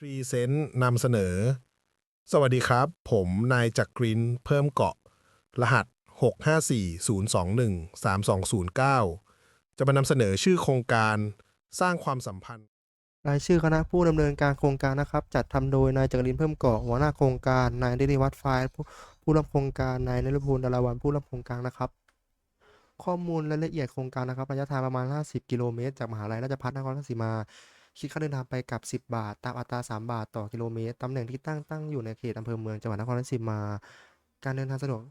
พรีเซนต์นำเสนอ สวัสดีครับ ผมนายจักรินเพิ่มเกาะ รหัส 654-021-3209 จะมานำเสนอชื่อโครงการสร้างความสัมพันธ์ รายชื่อคณะผู้ดำเนินการโครงการนะครับ จัดทำโดยนายจักรินเพิ่มเกาะหัวหน้าโครงการนายเดนิวัฒน์ไฟล์ผู้ผู้รับโครงการนายนฤพลดาราวันผู้รับโครงการนะครับ ข้อมูลรายละเอียดโครงการนะครับระยะทางประมาณ 50 กิโลเมตร จากมหาลัยราชภัฏนครราชสีมา คิดค่าเดินทางไปกลับ 10 บาท ตามอัตรา 3 บาทต่อกิโลเมตร ตำแหน่งที่ตั้งตั้งอยู่ในเขตอำเภอเมืองจังหวัดนครราชสีมา การเดินทางสะดวก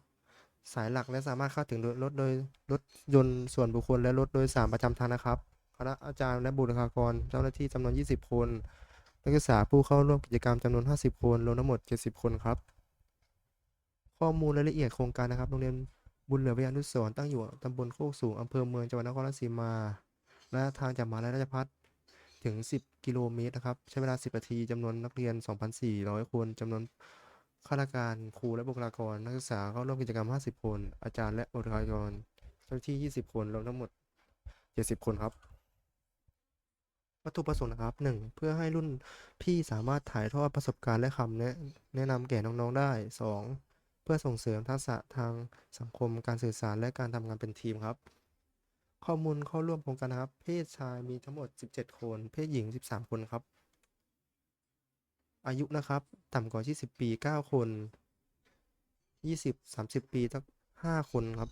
สายหลักและสามารถเข้าถึงโดยรถโดยรถยนต์ส่วนบุคคลและรถโดยสารประจำทางนะครับคณะอาจารย์และบุคลากรเจ้าหน้าที่จำนวน 20 คนนักศึกษาผู้เข้าร่วมกิจกรรมจำนวน 50 คนรวมทั้งหมด 70 คนครับ ข้อมูลรายละเอียดโครงการนะครับโรงเรียนบุญเหลือวิทยานุสรตั้งอยู่ตำบลโคกสูงอำเภอเมืองจังหวัดนครราชสีมา และทางจากมหาลัยราชภัฏ ถึง 10 กิโลเมตรนะครับ ใช้เวลา 10นาทีจำนวนนักเรียน 2,400 คนจำนวนข้าราชการครูและบุคลากร นักศึกษาเข้าร่วมกิจกรรม 50 คน อาจารย์และบุคลากรเจ้าหน้าที่ 20 คนรวมทั้งหมด 70 คนครับ วัตถุประสงค์นะครับหนึ่งเพื่อให้รุ่นพี่สามารถถ่ายทอดประสบการณ์และคำแนะแนะนำแก่น้องๆได้สองเพื่อส่งเสริมทักษะทางสังคมการสื่อสารและการทำงานเป็นทีมครับ ข้อมูลเข้าร่วมโครงการนะครับ เพศชายมีทั้งหมด 17 คน เพศหญิง 13 คนครับ อายุนะครับ ต่ำกว่า 20 ปี 9 คน 20 30 ปีตั้ง5คนครับ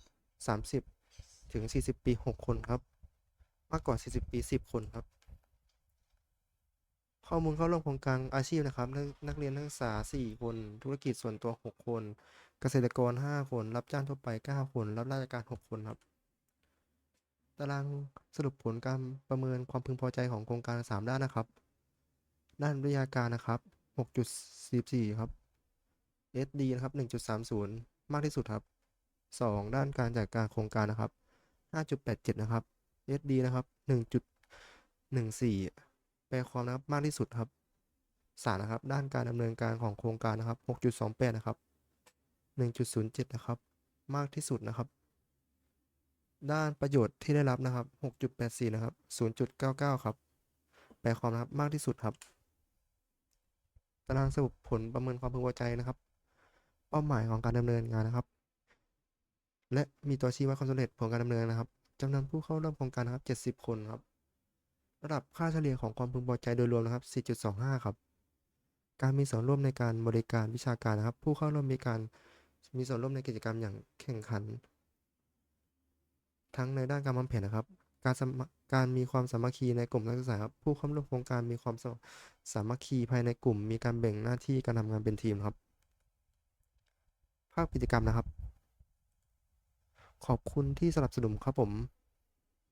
30 ถึง 40 ปี 6 คนครับ มากกว่า 40 ปี 10 คนครับ ข้อมูลเข้าร่วมโครงการอาชีพนะครับ นักนักเรียนนักศึกษา 4 คน ธุรกิจส่วนตัว 6 คน เกษตรกร 5 คน รับจ้างทั่วไป 9 คน รับราชการ 6 คนครับ ตารางสรุปผลการประเมินความพึงพอใจของโครงการ 3 ด้านนะครับ ด้านวิทยาการนะครับ 6.44 ครับ SD นะครับ 1.30 มากที่สุดครับ 2 ด้านการจัดการโครงการนะครับ 5.87 นะครับ SD นะครับ 1.14 แปลความนะครับมากที่สุดครับสามนะครับ ด้านการดำเนินการของโครงการนะครับ 6.28 นะครับ 1.07 นะครับ มากที่สุดนะครับ ด้านประโยชน์ที่ได้รับนะครับ 6.84 นะครับ 0.99 ครับ แปลความนะครับมากที่สุดครับ ตารางสรุปผลประเมินความพึงพอใจนะครับ เป้าหมายของการดำเนินงานนะครับ และมีตัวชี้วัดความสำเร็จผลการดำเนินนะครับจำนวนผู้เข้าร่วมโครงการนะครับ 70 คนครับ ระดับค่าเฉลี่ยของความพึงพอใจโดยรวมนะครับ 4.25 ครับ การมีส่วนร่วมในการบริการวิชาการนะครับ ผู้เข้าร่วมมีการมีส่วนร่วมในกิจกรรมอย่างแข่งขัน ทั้งในด้านการวางแผนนะครับ การมการมีความสามัคคีในกลุ่มนักศึกษาครับผู้เข้าร่วมโครงการมีความสามัคคีภายในกลุ่ม มีการแบ่งหน้าที่การทำงานเป็นทีมครับ ภาพกิจกรรมนะครับ ขอบคุณที่สนับสนุนครับผม